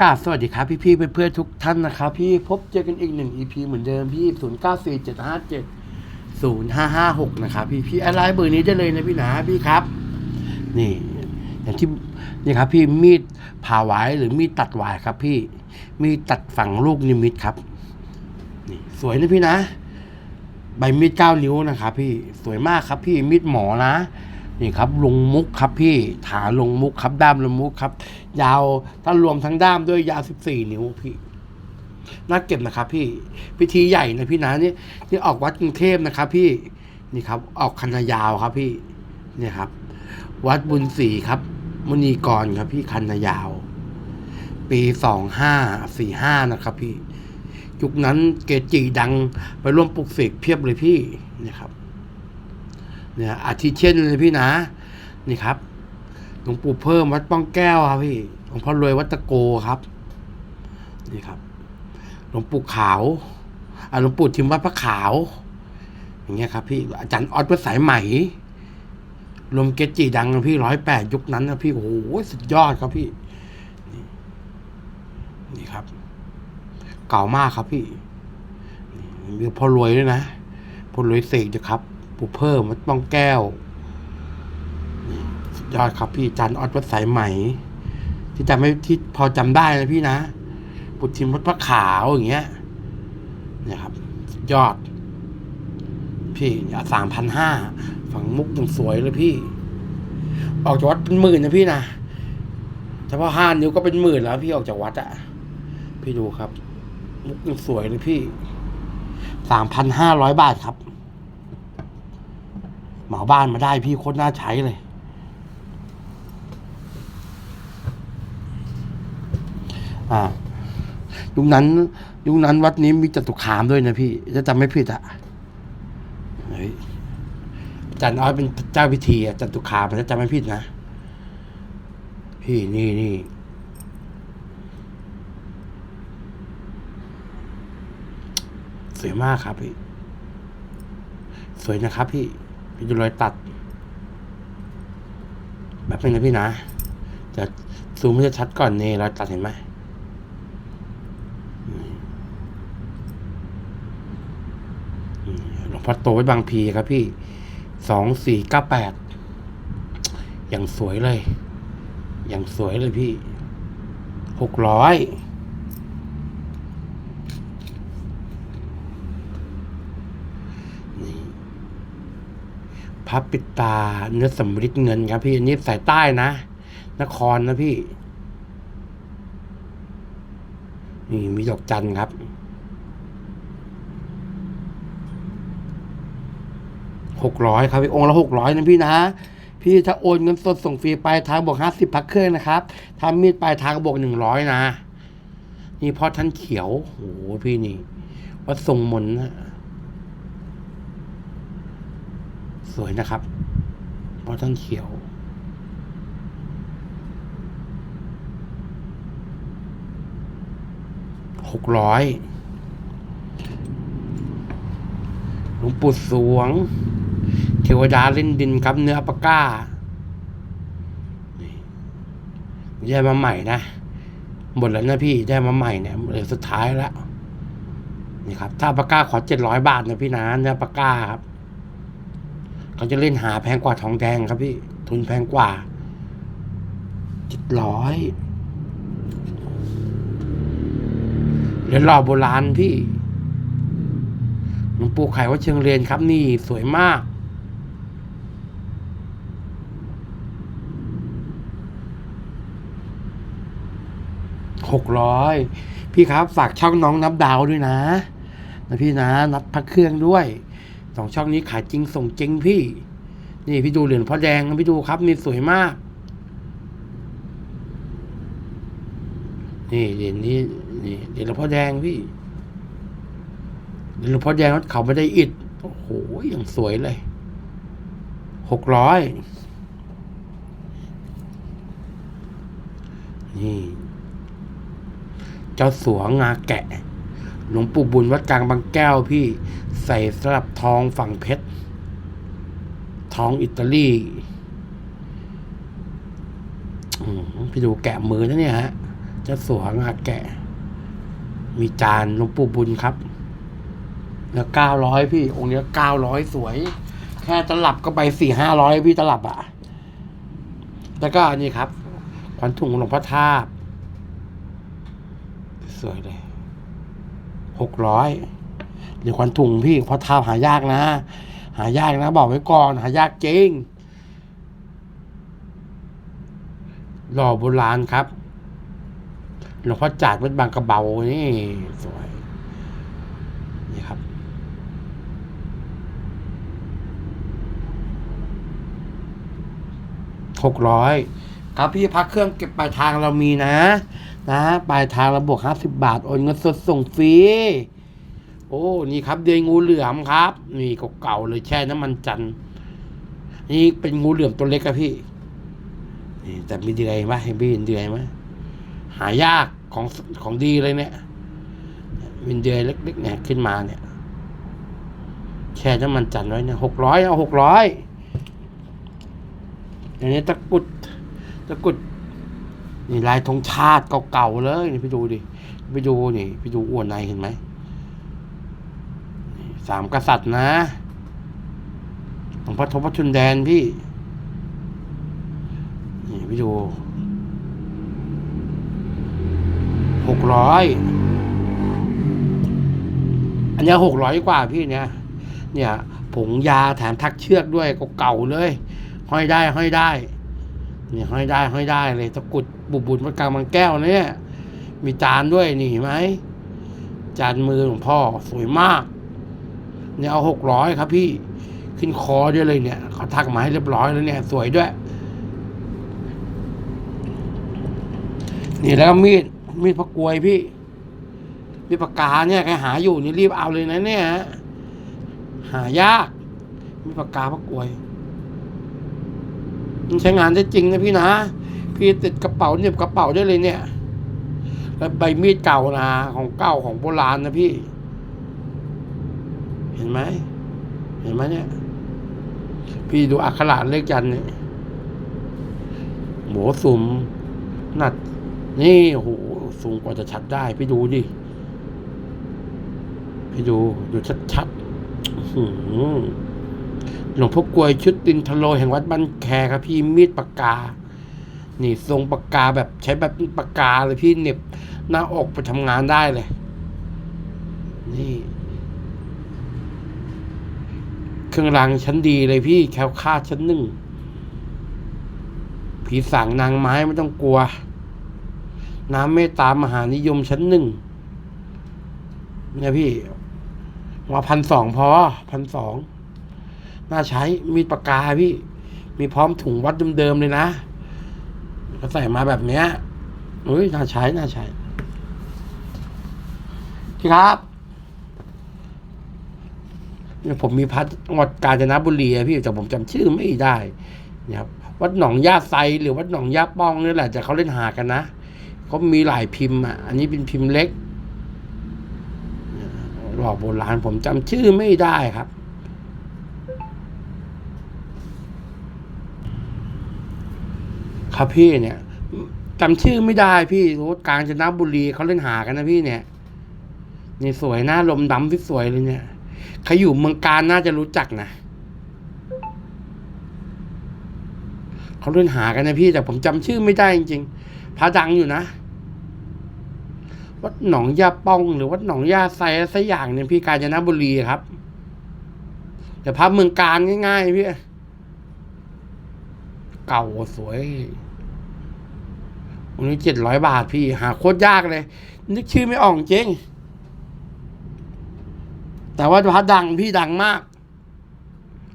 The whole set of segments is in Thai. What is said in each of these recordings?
กราบสวัสดีครับพี่พี่เพื่อนๆทุกท่านนะครับพี่พบเจอกันอีกหนึ่ง EP เหมือนเดิมพี่ศูนย์เก้าสี่เจ็ดห้าเจ็ดศูนย์ห้าห้าหกนะครับพี่พี่อะไรเบอร์นี้ได้เลยนะพี่นะพี่ครับ นี่อย่างที่นี่ครับ พี่มีดผ่าไว้หรือมีดตัดหวายครับ พี่มีดตัดฝั่งลูกนิมิตครับ นี่ สวยนะพี่นะ ใบมีดเก้านิ้วนะครับพี่สวยมากครับ พี่มีดหมอนะ นี่ครับลงมุกครับพี่ฐานลงมุกครับด้ามลงมุกครับ ยาวถ้ารวมทั้งด้ามด้วยยาวสิบสี่นิ้วพี่น่าเก็บนะครับ พี่พิธีใหญ่นะพี่นะนี่นี่ออกวัดกรุงเทพนะครับ พี่นี่ครับ ออกคันยาวครับพี่เนี่ยครับ วัดบุญศรีครับมณีกรครับพี่คันยาว ปีสองห้าสี่ห้านะครับ พี่ยุคนั้นเกจิดังไปร่วมปลุกเสกเพียบเลยพี่นี่ครับ เนี่ยอาทิเช่นเลยพี่นะ นี่ครับหลวงปู่เพิ่มวัดป้องแก้วครับพี่หลวงพ่อรวยวัดตะโกครับ นี่ครับหลวงปู่ขาวอ่าหลวงปู่ทิมวัดพระขาว อย่างเงี้ยครับ พี่อาจารย์ออดวัดสายไหมรวมเกจิดังนะพี่ร้อยแปดยุคนั้นนะพี่โอ้โหสุดยอดครับพี่ นี่นี่ครับ เก่ามากครับพี่นี่มีพ่อรวยด้วยนะพ่อรวยเสกจะครับ ปู่เพิ่มวัดป้องแก้ว สุดยอดครับพี่จันออดวัดสายไหม ที่จำไม่ที่พอจำได้นะพี่นะปุถิมวัดพระขาวอย่างเงี้ยเนี่ยครับ ยอด พี่สามพันห้าฝั่งมุกยังสวยเลยพี่ ออกจากวัดเป็นหมื่นนะพี่นะเฉพาะห้านิ้วก็เป็นหมื่นแล้ว พี่ออกจากวัดอะพี่ดูครับ มุกยังสวยเลยพี่สามพันห้าร้อยบาทครับ เหมาบ้านมาได้พี่โคตรน่าใช้เลย อ่ายุคนั้น ยุคนั้นวัดนี้มีจตุคามด้วยนะพี่จะจำไม่ผิดอะเฮ้ยอาจารย์อ้อยเป็นเจ้าพิธีอะจตุคามถ้าจำไม่ผิดนะ พี่นี่นี่สวยมากครับพี่ สวยนะครับพี่ พี่ดูรอยตัด แบบนี้นะพี่นะ จะซูมให้ชัดก่อนนี่รอยตัดเห็นไหมหลวงพ่อโตไวัดบางพีครับพี่ สองสี่เก้าแปด อย่างสวยเลย อย่างสวยเลยพี่ หกร้อย นี่ พับปิดตา เนื้อสำริดเงินครับพี่ อันนี้สายใต้นะ นครนะพี่ นี่มีดอกจันครับ หกร้อยครับพี่องค์ละหกร้อยนะพี่นะพี่ถ้าโอนเงินสดส่งฟรีปลายทางบวกห้าสิบพักเครื่องนะครับถ้ามีดปลายทางบวกหนึ่งร้อยนะ นี่พ่อท่านเขียวโอ้โหพี่นี่ วัดทรงมนนะ สวยนะครับเพราะท่านเขียว หกร้อยหลวงปู่สวง เทวดาเล่นดินครับเนื้อปะก้าได้มาใหม่นะ หมดแล้วนะพี่ได้มาใหม่เนี่ยเหลือสุดท้ายแล้วนี่ครับ ถ้าปะก้าขอเจ็ดร้อยบาทนะพี่นะเนื้อปปะก้าครับ เขาจะเล่นหาแพงกว่าทองแดงครับพี่ ทุนแพงกว่าเจ็ดร้อยเรียญหล่อโบราณพี่หลวงปู่ไข่วัดเชิงเรียนครับนี่สวยมาก หกร้อย พี่ครับฝากช่องน้องนับดาวด้วยนะนะพี่นะ นับพักเครื่องด้วย องช่องนี้ขายจริงส่งจริงพี่ นี่พี่ดูเหรียญพ่อแดงพี่ดูครับนี่สวยมาก นี่เหรียญนี้นี่เหรียญหลวงพ่อแดงพี่เหรียญหลวงพ่อแดงเขาไม่ได้อิดโอ้โหอย่างสวยเลยหกร้อยนี่ เจ้าสัวงาแกะ หลวงปู่บุญวัดกลางบางแก้วพี่ใส่สลับทองฝั่งเพชรทองอิตาลีพี่ดูแกะมือนะเนี่ยฮะเจะสวงอาแกะ มีจานหลวงปู่บุญครับแล้วเก้าร้อยพี่ องค์เนี้ยเก้าร้อยสวย แค่ตลับก็ไปสี่ห้าร้อยพี่ตลับอะ่ะแล้วก็นนี้ครับขวัญถุงหลวงพ่อทาบสวยเลย หกร้อยเดี๋ยวขวัญถุงพี่เพราะทาหายากนะ หายากนะ บอกไว้ก่อนหายากจริง หล่อโบราณครับหลวงพ่อจาดวัดบางกระเบานี่สวยนี่ครับหกร้อยครับพี่พักเครื่องเก็บปลายทางเรามีนะ นะปลายทางราบวกห้าสิบาท โอนเงินสดส่งฟรี โอ้ นี่ครับ เดยงูเหลือมครับ นี่เก่าๆเลยแช่น้ำมันจันนี่เป็นงูเหลือมตัวเล็กครับพี่ นี่แต่มีเดือยไหมเห็นพี่เห็นเดือยไหมหายากของของดีเลยเนี่ยเป็นเดือยเล็กๆเนี่ยขึ้นมาเนี่ย แช่น้ำมันจันไว้เนี่ยหกร้อยเอาหกร้อยอันนี้ตะกุดตะกุด นี่ลายธงชาติเก่าๆเลยนี่ไปดูดิไปดูนี่ไปดูอ้วนในเห็นไหมสามกษัตริย์นะหลวงพ่อทบพระชุนแดนพี่ นี่ไปดูหกร้อยอันนี้หกร้อยกว่าพี่เนี่ย เนี่ยผงยาแถมทักเชือกด้วยเก่าเลย ห้อยได้ห้อยได้เนี่ยห้อยได้ห้อยได้เลยตะกุด บุบบุญวัดกลางบางแก้วเนี่ย มีจานด้วยนี่ไหม จานมือหลวงพ่อสวยมาก เนี่ยเอาหกร้อยครับพี่ขึ้นคอด้วยเลยเนี่ยเขาทักมาให้เรียบร้อยแล้วเนี่ย สวยด้วย นี่แล้วก็มีดมีดพักกวยพี่มีดปากกาเนี่ยใครหาอยู่นี่รีบเอาเลยนะเนี่ยหายาก มีปากกาพักกวยมันใช้งานได้จริงนะพี่นะ พี่ติดกระเป๋าเหน็บกระเป๋าได้เลยเนี่ย แล้วใบมีดเก่านะของเก่าของโบราณนะพี่ เห็นไหมเห็นไหมเนี่ย พี่ดูอักขระเลขยันเนี่ยหมูสุ่มหนัด นี่โหสูงกว่าจะชัดได้ พี่ดูดิ พี่ดูดูชัดๆอื้อหือหลวงพ่อกลวยชุดตินทโลแห่งวัดบ้านแคครับพี่มีดปากกา นี่ทรงปากกาแบบใช้แบบปากกาเลยพี่เน็บหน้าอกไปทำงานได้เลย นี่ เครื่องรางชั้นดีเลยพี่แคล้วคลาชั้นหนึ่ง ผีสางนางไม้ไม่ต้องกลัว น้ำเมตตามหานิยมชั้นหนึ่งเนี่ยพี่ว่าพันสองพอพันสองน่าใช้มีดปากกาพี่ มีพร้อมถุงวัดเดิมๆเลยนะ ก็ใส่มาแบบเนี้ยเฮ้ยน่าใช้น่าใช้พี่ครับเนี่ยผมมีพัดจังหวัดกาญจนบุรีอะพี่แต่ผมจำชื่อไม่ได้นะครับวัดหนองย่าไซหรือวัดหนองย่าป้องนี่แหละแต่เขาเล่นหากันนะเขามีหลายพิมพ์อะ อันนี้เป็นพิมพ์เล็กหลอกโบราณผมจำชื่อไม่ได้ครับ ครับพี่เนี่ยจำชื่อไม่ได้พี่รถกาญจนบุรีเขาเล่นหากันนะพี่เนี่ยนี่สวยหน้าลมดำที่สวยเลยเนี่ยใครอยู่เมืองการน่าจะรู้จักนะเขาเล่นหากันนะพี่แต่ผมจำชื่อไม่ได้จริงๆพระดังอยู่นะวัดหนองยาป้องหรือวัดหนองยาไซสักอย่างเนี่ยพี่กาญจนบุรีครับ แต่พระเมืองการง่ายๆพี่ เก่าสวยวันนี้เจ็ดร้อยบาทพี่ หาโคตรยากเลย นึกชื่อไม่ออกจริง แต่ว่าพระดังพี่ดังมาก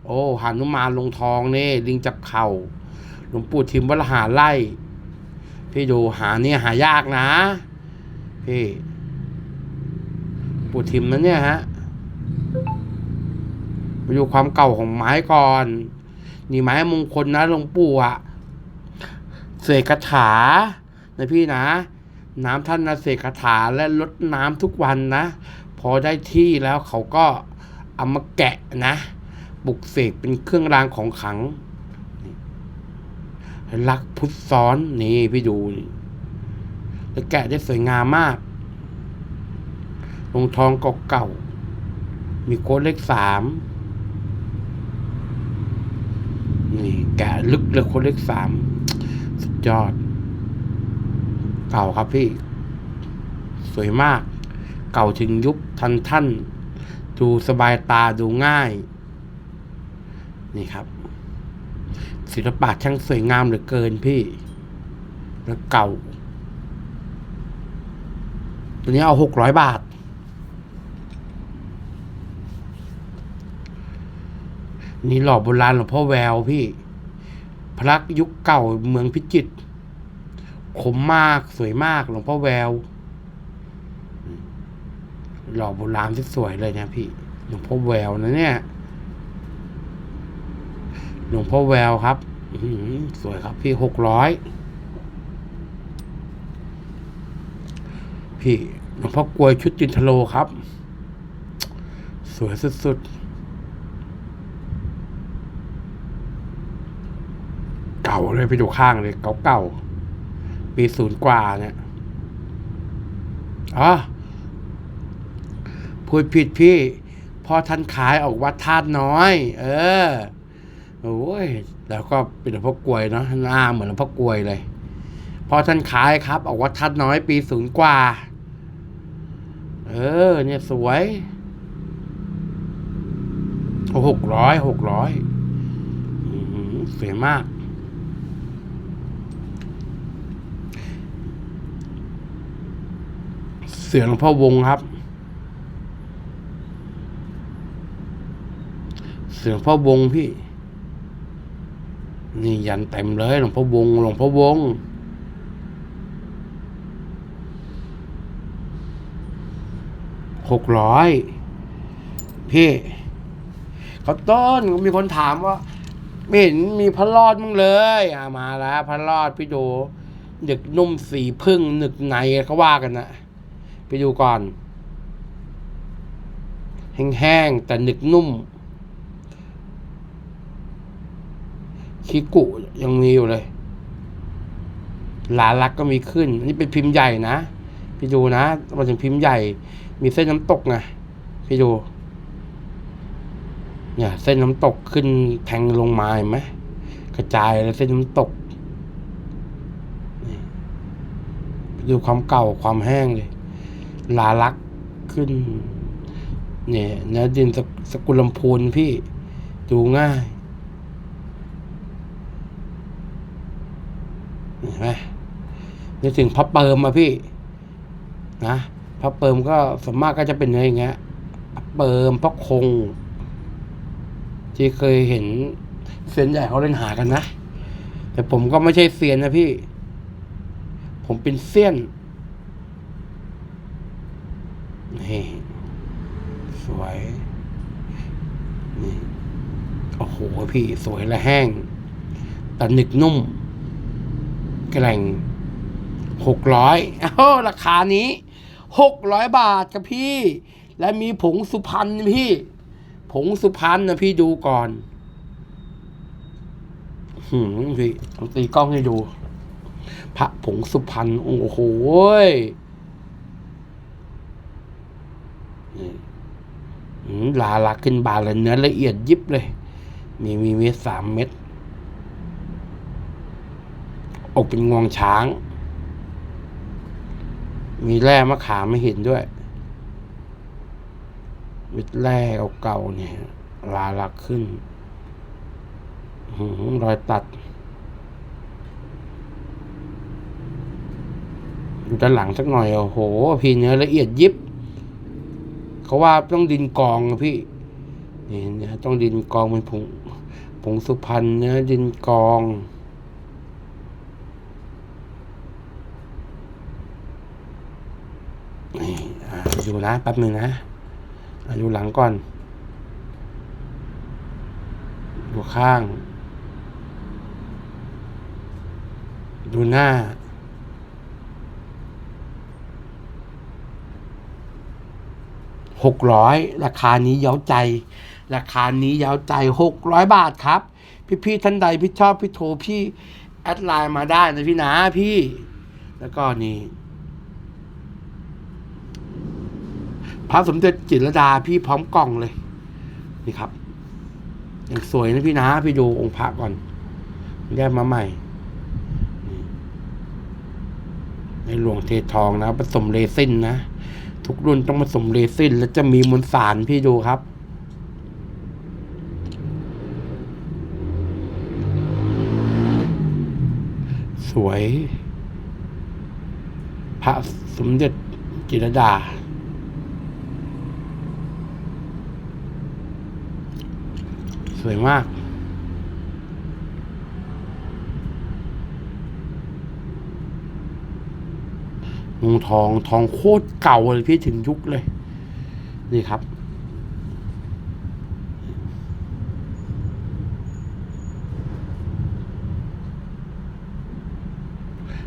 โอ้หานุมานลงทองนี่ ลิงจับเข่าหลวงปู่ทิมวัดหาไล่ พี่ดูหาเนี่ยหายากนะ พี่ ปู่ทิมนั้นเนี่ยฮะไปดูความเก่าของไม้ก่อน นี่ไม้มงคลนะหลวงปู่อะเสกคาถานะพี่นะ น้ำท่านนะเสกคาถาและลดน้ำทุกวันนะ พอได้ที่แล้วเขาก็เอามาแกะนะปลุกเสกเป็นเครื่องรางของขังรักพุทธซ้อนนี่พี่ดูนี่แล้วแกะได้สวยงามมากลงทองเก่าๆมีโค้ดเลขสาม นี่แกะลึกเลยค้ดเลขสามสุดยอด เก่าครับพี่ สวยมาก เก่าถึงยุบทันท่านดูสบายตาดูง่าย นี่ครับ ศิลปะช่างสวยงามเหลือเกินพี่ แล้วเก่า ตัวนี้เอาหกร้อยบาท นี่หล่อโบราณหลวงพ่อแววพี่ พระยุคเก่าเมืองพิจิตรคมมากสวยมากหลวงพ่อแวว หล่อโบราณที่สวยเลยนะพี่หลวงพ่อแววนะเนี่ยหลวงพ่อแววครับสวยครับพี่หกร้อยพี่หลวงพ่อกลวยชุดจินทโลครับ สวยสุดๆ เลยไปดูข้างเลยเก่าๆ ปีศูนย์กว่าเนี่ยอ๋อพูดผิดพี่พ่อท่านขายออกวัดธาตุน้อย เออ โอ้ย แล้วก็เป็นหลวงพ่อกลวยเนาะหน้าเหมือนหลวงพ่อกลวยเลย พอท่านขายครับ ออกวัดทัดน้อยปีศูนย์กว่า เออ เนี่ยสวยหกร้อยหกร้อยสวยมาก เสียงหลวงพ่อวงครับ เสียงพ่อวงพี่ นี่ยันเต็มเลยหลวงพ่อวงหลวงพ่อวงหกร้อยพี่เขาต้นมีคนถามว่าไม่เห็นมีพระรอดมึงเลยอ่ามาแล้วพระรอดพี่ดูหนึกนุ่มสีพึ่งหนึกในเขาว่ากันนะ ไปดูก่อน แห้งๆแต่หนึกนุ่ม คิกุยังมีอยู่เลย หลาลักก็มีขึ้น อันนี้เป็นพิมพ์ใหญ่นะพี่ดูนะมาถึงพิมพ์ใหญ่ มีเส้นน้ำตกไงพี่ดูเนี่ยเส้นน้ำตกขึ้นแทงลงมาเห็นไหมกระจายเลยเส้นน้ำตกดูความเก่าความแห้งเลย ลาลักขึ้น เนี่ยเนื้อดินสกสกุลลำพูนพี่ดูง่ายเห็นไหมนึกถึงพับเปิมมาพี่ นะพับเปิมก็ส่วนมากก็จะเป็นเนื้ออย่างเงี้ยเปิมพับคง ที่เคยเห็นเซียนใหญ่เขาเล่นหากันนะ แต่ผมก็ไม่ใช่เซียนนะพี่ ผมเป็นเซียน นี่สวย นี่ โอ้โหพี่สวยและแห้งแต่หนึกนุ่ม แกร่งหกร้อยโอ้ราคานี้หกร้อยบาทครับพี่ และมีผงสุพรรณพี่ ผงสุพรรณนะพี่ดูก่อนหืมพี่ต้องตีกล้องให้ดู พระผงสุพรรณโอ้โหยนี่อืม ลาลักขึ้นบานเลยเนื้อละเอียดยิบเลย มีมีเม็ดสามเม็ดอกเป็นงวงช้าง มีแร่มะขามไม่เห็นด้วยมิดแร่เก่าๆเนี่ย ลาลักขึ้นหืมรอยตัดดูด้านหลังสักหน่อย โอ้โห พี่เนื้อละเอียดยิบ เขาว่าต้องดินกองอะพี่นี่เนื้อต้องดินกองเป็นผงผงสุพรรณนื้อดินกองนี่อ่าดูนะแป๊บหนึ่งนะอาดูหลังก่อน ดูข้าง ดูหน้า 600 ราคานี้เย้าใจ ราคานี้เย้าใจ 600 บาทครับ พี่พี่ท่านใดพี่ชอบพี่โทรพี่แอดไลน์มาได้นะพี่นะพี่ แล้วก็นี่พระสมเด็จจิรดาพี่พร้อมกล่องเลย นี่ครับอย่างสวยนะพี่นะพี่ดูองค์พระก่อนแยกมาใหม่ในหลวงเททองนะผสมเรซินนะ ทุกรุ่นต้องผสมเรซินแล้วจะมีมวลสารพี่ดูครับ สวย พระสมเด็จจิรดาสวยมาก งทองทองโคตรเก่าเลยพี่ถึงยุคเลย นี่ครับ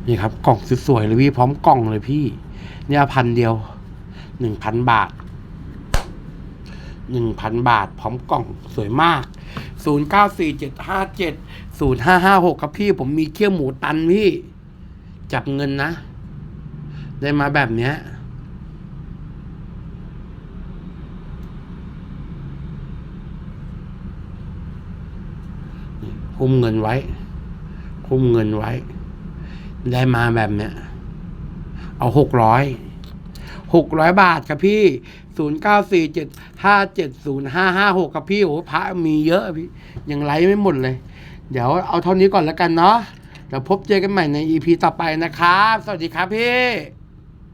นี่ครับ กล่องสวยๆเลยพี่พร้อมกล่องเลยพี่ เนี่ยพันเดียวหนึ่งพันบาทหนึ่งพันบาท พร้อมกล่องสวยมากศูนย์เก้าสี่เจ็ดห้าเจ็ดศูนย์ห้าห้าหกครับพี่ ผมมีเคี่ยวหมูตันพี่ จับเงินนะ ได้มาแบบเนี้ยคุ้มเงินไว้ คุ้มเงินไว้ ได้มาแบบเนี้ย เอาหกร้อยหกร้อยบาทครับพี่ศูนย์เก้าสี่เจ็ดห้าเจ็ดศูนย์ห้าห้าหกครับพี่โอ้พระมีเยอะพี่ยังไลฟ์ไม่หมดเลย เดี๋ยวเอาเท่านี้ก่อนแล้วกันเนาะเดี๋ยวพบเจอกันใหม่ในอีพีต่อไปนะครับ สวัสดีครับพี่